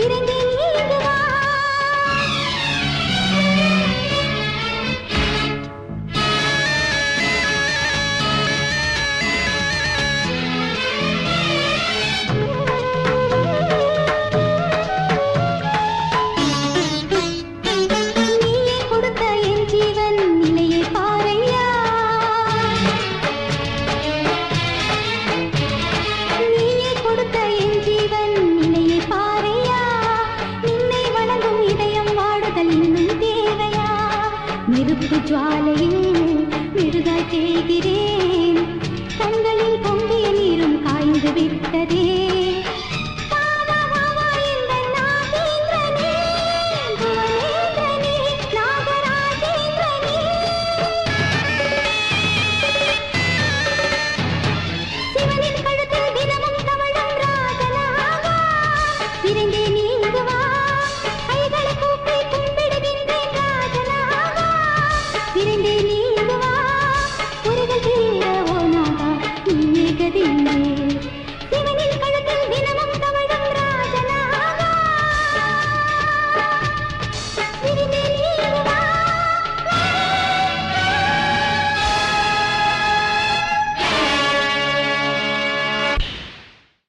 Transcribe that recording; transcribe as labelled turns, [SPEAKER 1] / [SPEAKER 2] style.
[SPEAKER 1] விரங்கி நெருப்பு ஜுவாலையில் மெழுகாய் தேய்கிறேன். கண்களில் பொங்கிய நீரும் காய்ந்து விட்டதே.